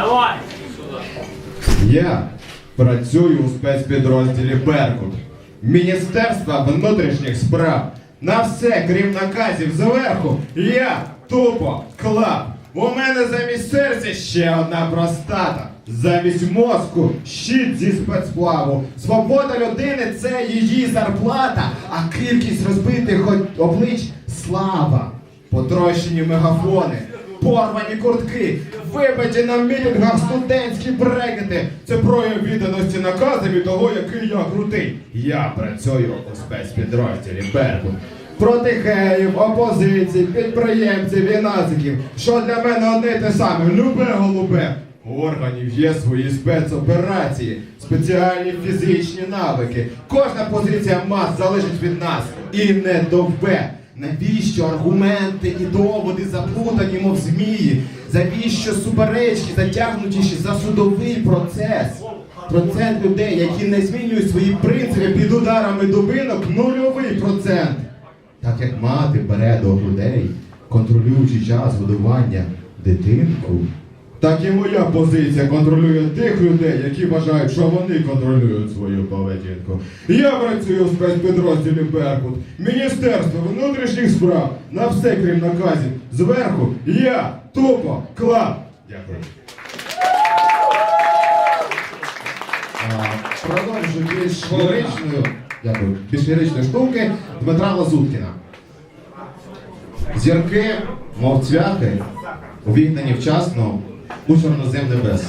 Давай. Я працюю у спецпідрозділі Беркут Міністерства внутрішніх справ. На все, крім наказів зверху, я тупо клап. У мене замість серця ще одна простата. Замість мозку щит зі спецплаву. Свобода людини це її зарплата, а кількість розбитих облич слава. Потрощені мегафони, порвані куртки, вибиті на мітингах студентські брекети. Це прояв відданості наказам і того, який я крутий. Я працюю у спецпідрозділі Беркут. Проти геїв, опозиції, підприємців і нациків. Що для мене одне те саме, любе голубе. У органів є свої спецоперації, спеціальні фізичні навики. Кожна позиція мас залежить від нас і не довбе. Навіщо аргументи і доводи заплутані, мов змії? Завіщо суперечки затягнутіші за судовий процес? Процент людей, які не змінюють свої принципи під ударами дубинок, нульовий процент. Так як мати бере до грудей, контролюючи час годування дитинку, так і моя позиція контролює тих людей, які вважають, що вони контролюють свою поведінку. Я працюю у спецпідрозділі Беркут, Міністерство внутрішніх справ на все крім наказів. Зверху я тупо клап. Дякую. А, Продовжу більш ліричною, дякую, більш ліричної штуки Дмитра Лазуткіна. Зірки, мов цвяхи, увігнані вчасно у чорнозем небес.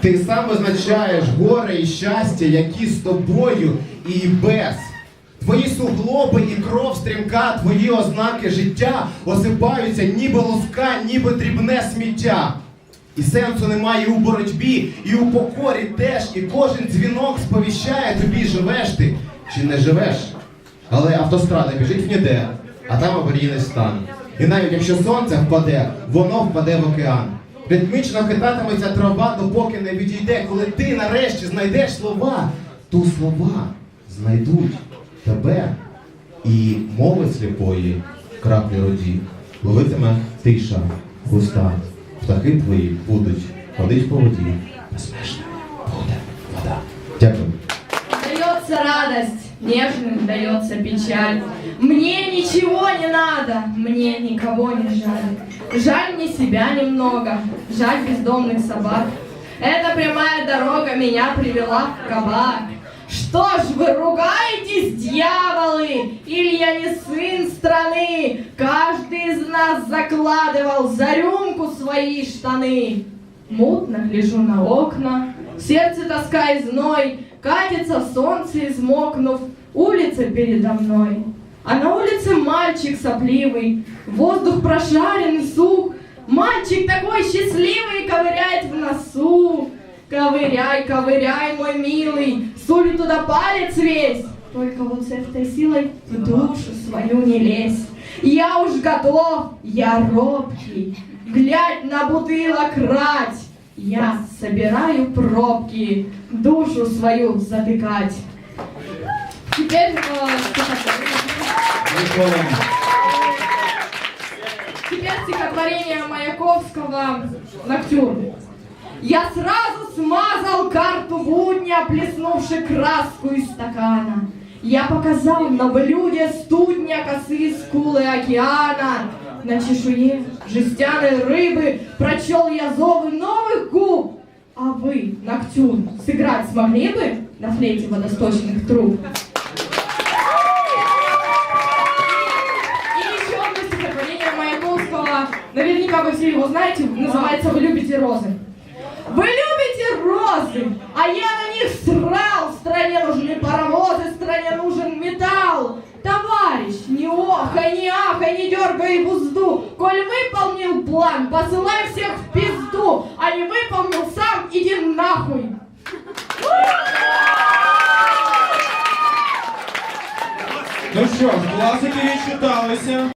Ти сам визначаєш горе і щастя, які з тобою і без. Твої суглоби і кров стрімка, твої ознаки життя осипаються ніби луска, ніби дрібне сміття. І сенсу немає у боротьбі, і у покорі теж, і кожен дзвінок сповіщає тобі, живеш ти чи не живеш. Але автострада біжить в ніде, а там аварійний стан. І навіть якщо сонце впаде, воно впаде в океан. Ритмічно хитатиметься трава, допоки не відійде, коли ти нарешті знайдеш слова, то слова знайдуть тебе і мови сліпої краплі роді. Ловитиме тиша, густа. Птахи твої будуть ходить по воді. Безмежна буде вода. Дякую. Дается радость, нежным дается печаль. Мне ничего не надо, мне никого не жаль. Жаль мне себя немного, жаль бездомных собак. Эта прямая дорога меня привела в кабак. Что ж вы ругаетесь, дьяволы? Или я не сын страны? Каждый из нас закладывал за рюмку свои штаны. Мутно гляжу на окна, сердце тоска и зной, Катится солнце измокнув, улица передо мной. А на улице мальчик сопливый, воздух прошарен, сух, Мальчик такой счастливый ковыряет в носу. Ковыряй, ковыряй, мой милый, сули туда палец весь. Только вот с этой силой в душу свою не лезь. Я уж готов, я робкий, глядь на бутылок рать. Я собираю пробки, душу свою затыкать. Теперь, э, стихотворение. Теперь стихотворение Маяковского «Ноктюрн». Я сразу смазал карту будня, плеснувши краску из стакана. Я показал на блюде студня косые скулы океана. На чешуе жестяной рыбы прочел я зовы новых губ. А вы, Ноктюрн, сыграть смогли бы на флейте водосточных труб? Наверняка вы все его знаете. Называется «Вы любите розы». Вы любите розы, а я на них срал. Стране нужны паровозы, стране нужен металл. Товарищ, не охай, не ахай, не дергай бузду. Коль выполнил план, посылай всех в пизду. А не выполнил сам, иди нахуй. Ну що ж, класики відчиталися.